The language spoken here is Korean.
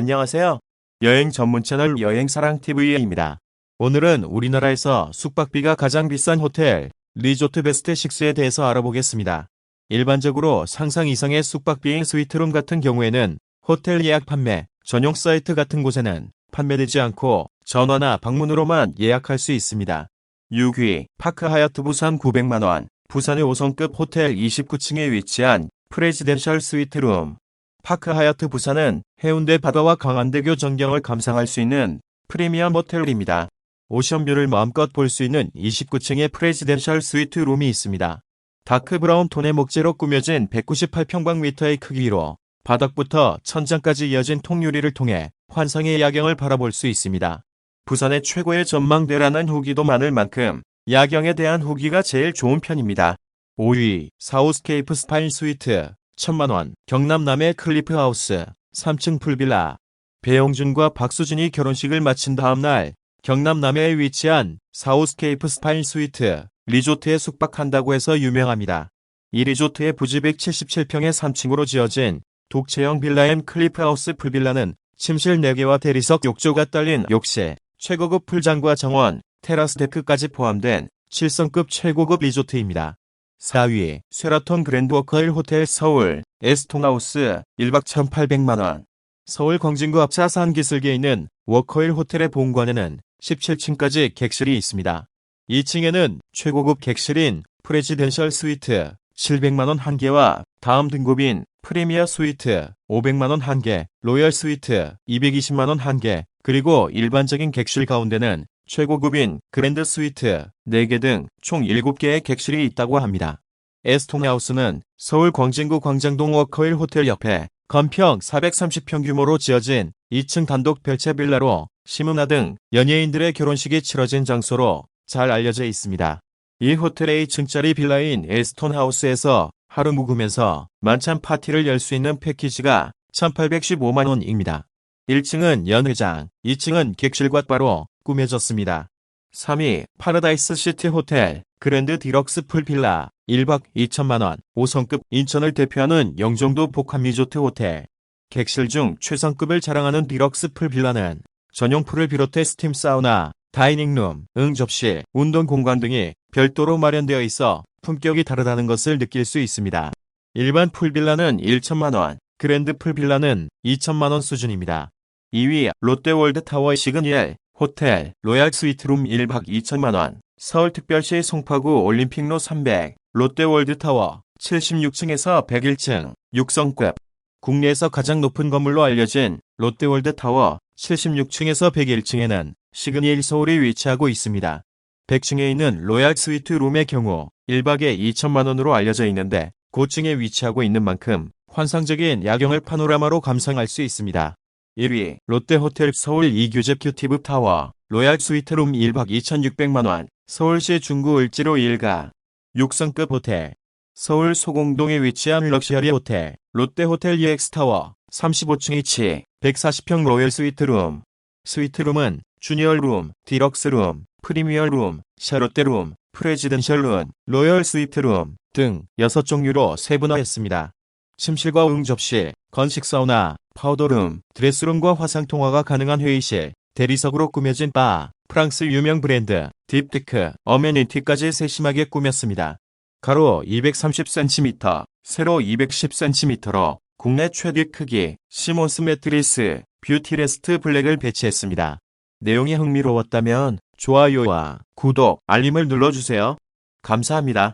안녕하세요. 여행 전문 채널 여행사랑TV입니다. 오늘은 우리나라에서 숙박비가 가장 비싼 호텔, 리조트 베스트 6에 대해서 알아보겠습니다. 일반적으로 상상 이상의 숙박비인 스위트룸 같은 경우에는 호텔 예약 판매, 전용 사이트 같은 곳에는 판매되지 않고 전화나 방문으로만 예약할 수 있습니다. 6위, 파크 하얏트 부산 900만원, 부산의 5성급 호텔 29층에 위치한 프레지덴셜 스위트룸. 파크 하얏트 부산은 해운대 바다와 강안대교 전경을 감상할 수 있는 프리미엄 호텔입니다. 오션뷰를 마음껏 볼 수 있는 29층의 프레지덴셜 스위트 룸이 있습니다. 다크 브라운 톤의 목재로 꾸며진 198평방미터의 크기로 바닥부터 천장까지 이어진 통유리를 통해 환상의 야경을 바라볼 수 있습니다. 부산의 최고의 전망대라는 후기도 많을 만큼 야경에 대한 후기가 제일 좋은 편입니다. 5위 사우스케이프 스파인 스위트 1000만원 경남 남해 클리프 하우스 3층 풀빌라 배용준과 박수진이 결혼식을 마친 다음 날 경남 남해에 위치한 사우스케이프 스파인 스위트 리조트에 숙박한다고 해서 유명합니다. 이 리조트의 부지 177평의 3층으로 지어진 독채형 빌라인 클리프 하우스 풀빌라는 침실 4개와 대리석 욕조가 딸린 욕실, 최고급 풀장과 정원, 테라스 데크까지 포함된 7성급 최고급 리조트입니다. 4위 쉐라톤 그랜드 워커힐 호텔 서울 에스톤하우스 1박 1,800만원 서울 광진구 앞차산 기슭에 있는 워커힐 호텔의 본관에는 17층까지 객실이 있습니다. 2층에는 최고급 객실인 프레지덴셜 스위트 700만원 한 개와 다음 등급인 프리미어 스위트 500만원 한 개, 로열 스위트 220만원 한 개, 그리고 일반적인 객실 가운데는 최고급인 그랜드 스위트 4개 등 총 7개의 객실이 있다고 합니다. 에스톤하우스는 서울 광진구 광장동 워커힐 호텔 옆에 건평 430평 규모로 지어진 2층 단독 별채 빌라로 시문화 등 연예인들의 결혼식이 치러진 장소로 잘 알려져 있습니다. 이 호텔의 2층짜리 빌라인 에스톤하우스에서 하루 묵으면서 만찬 파티를 열 수 있는 패키지가 1815만원입니다. 1층은 연회장, 2층은 객실과 바로 꾸며졌습니다. 3위 파라다이스 시티 호텔 그랜드 디럭스 풀빌라 1박 2천만원 5성급 인천을 대표하는 영종도 복합 리조트 호텔 객실 중 최상급을 자랑하는 디럭스 풀빌라는 전용 풀을 비롯해 스팀 사우나, 다이닝룸, 응접실, 운동 공간 등이 별도로 마련되어 있어 품격이 다르다는 것을 느낄 수 있습니다. 일반 풀빌라는 1천만원, 그랜드 풀빌라는 2천만원 수준입니다. 2위 롯데월드 타워 시그니엘 호텔 로얄 스위트룸 1박 2천만원 서울특별시 송파구 올림픽로 300 롯데월드 타워 76층에서 101층 6성급 국내에서 가장 높은 건물로 알려진 롯데월드 타워 76층에서 101층에는 시그니엘 서울이 위치하고 있습니다. 100층에 있는 로얄 스위트 룸의 경우 1박에 2천만 원으로 알려져 있는데 고층에 위치하고 있는 만큼 환상적인 야경을 파노라마로 감상할 수 있습니다. 1위 롯데호텔 서울 이규제 큐티브 타워 로얄 스위트룸 1박 2,600만원 서울시 중구 을지로 1가 6성급 호텔 서울 소공동에 위치한 럭셔리 호텔 롯데호텔 EX타워 35층 위치 140평 로열 스위트룸 스위트룸은 주니어룸, 디럭스룸, 프리미어룸, 샤롯데룸, 프레지던셜룸, 로열 스위트룸 등 6종류로 세분화했습니다. 침실과 응접실, 건식 사우나, 파우더룸, 드레스룸과 화상 통화가 가능한 회의실, 대리석으로 꾸며진 바, 프랑스 유명 브랜드, 딥테크, 어메니티까지 세심하게 꾸몄습니다. 가로 230cm, 세로 210cm로 국내 최대 크기 시몬스 매트리스 뷰티레스트 블랙을 배치했습니다. 내용이 흥미로웠다면 좋아요와 구독, 알림을 눌러주세요. 감사합니다.